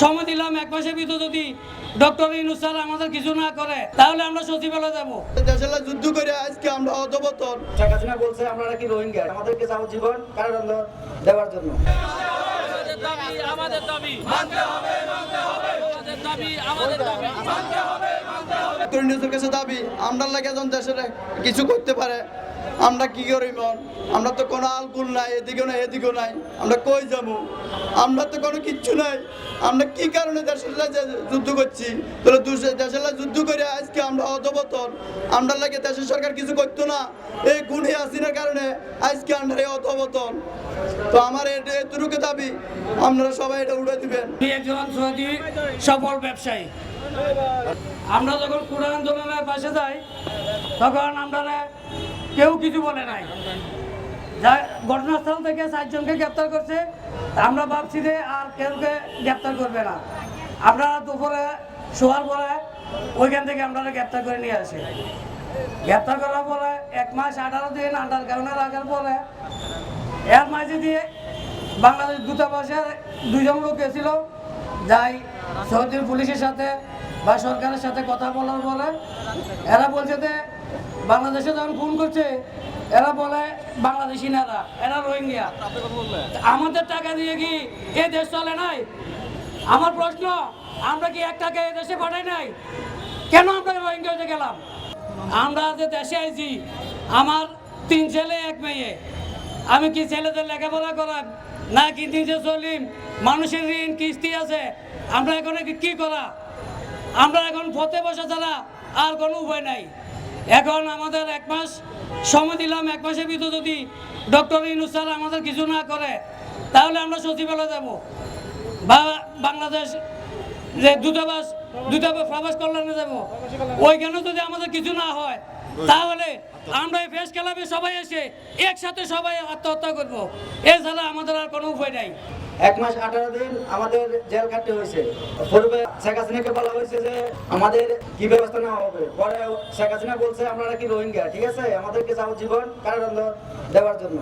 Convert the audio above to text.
সময় দিলাম এক মাসের ভিতরে যদি ডক্টর ইনুস স্যার আমাদের কিছু না করে তাহলে আমরা সচিবালয়ে যাব। দেশের লাগে যুদ্ধ করে আজকে আমরা অধবতন শেখ হাসিনা বলছে আমরা নাকি রোহিঙ্গা? আমাদেরকে যাবজ্জীবন কারাদণ্ড দেওয়ার জন্য। আমাদের দাবি আমাদের দাবি মানতে হবে মানতে হবে। আমাদের দাবি আমাদের দাবি মানতে হবে কাছে দাবি আমরা লাগে একজন দেশের কিছু করতে পারে। আমরা কি করি মন আমরা তো কোনো আলকুল নাই, এদিকেও নাই এদিকেও নাই। আমরা কই যাব? আমরা তো কোনো কিচ্ছু নাই। আমরা কি কারণে দেশের যুদ্ধ করছি? তাহলে দেশের যুদ্ধ করে আজকে আমরা অধবতন আমরা লাগে দেশের সরকার কিছু করতো না। এই গুণী হাসিনার কারণে আজকে আমরা এই অধবতন তো আমার এতটুকু দাবি, আপনারা সবাই এটা উড়ে দিবেন। একজন সফল ব্যবসায়ী। আমরা যখন কোরআন আন্দোলনের পাশে যাই, তখন আমরা কেউ কিছু বলে নাই। যা ঘটনাস্থল থেকে চারজনকে গ্রেপ্তার করছে। আমরা ভাবছি যে আর কেউকে গ্রেপ্তার করবে না। আমরা দুপুরে শোয়ার পরে ওইখান থেকে আমরা গ্রেপ্তার করে নিয়ে আসি। গ্রেপ্তার করার পরে এক মাস আঠারো দিন আন্ডার গ্রাউন্ডে রাখার পরে এর মাঝে দিয়ে বাংলাদেশ দূতাবাসের দুইজন লোক গেছিল যাই সৌদির পুলিশের সাথে বা সরকারের সাথে কথা বলার পরে এরা বলছে যে বাংলাদেশে যখন ফোন করছে, এরা বলে বাংলাদেশি নেতা, এরা রোহিঙ্গা। আমাদের টাকা দিয়ে কি এ দেশ চলে নাই? আমার প্রশ্ন, আমরা কি এক টাকা এ দেশে পাঠাই নাই? কেন আমরা রোহিঙ্গা হতে গেলাম? আমরা যে দেশে আইছি, আমার তিন ছেলে, এক মেয়ে। আমি কি ছেলেদের লেখাপড়া করাম না কি নিজে চলিম মানুষের ঋণ কিস্তি আছে। আমরা এখন কি- করা? আমরা এখন পথে বসে ছাড়া আর কোনো উপায় নাই। এখন আমাদের এক মাস সময় দিলাম, এক মাসের ভিতরে যদি ডক্টর ইনুস স্যার আমাদের কিছু না করে, তাহলে আমরা সচিবালয়ে যাব। বা বাংলাদেশ যে দূতাবাস দূতাবাস প্রবাস কল্যাণে যাব। ওইখানে যদি আমাদের কিছু না হয়, তাহলে আমরা এই ফেস ক্লাবে সবাই এসে একসাথে সবাই আত্মহত্যা করব। এছাড়া আমাদের আর কোনো উপায় নাই। এক মাস আঠারো দিন আমাদের জেল কাটতে হয়েছে। পূর্বে শেখ হাসিনাকে বলা হয়েছে যে, আমাদের কি ব্যবস্থা নেওয়া হবে? পরে শেখ হাসিনা বলছে, আমরা নাকি রোহিঙ্গা, ঠিক আছে? আমাদেরকে যাবজ্জীবন কারাদণ্ড দেওয়ার জন্য।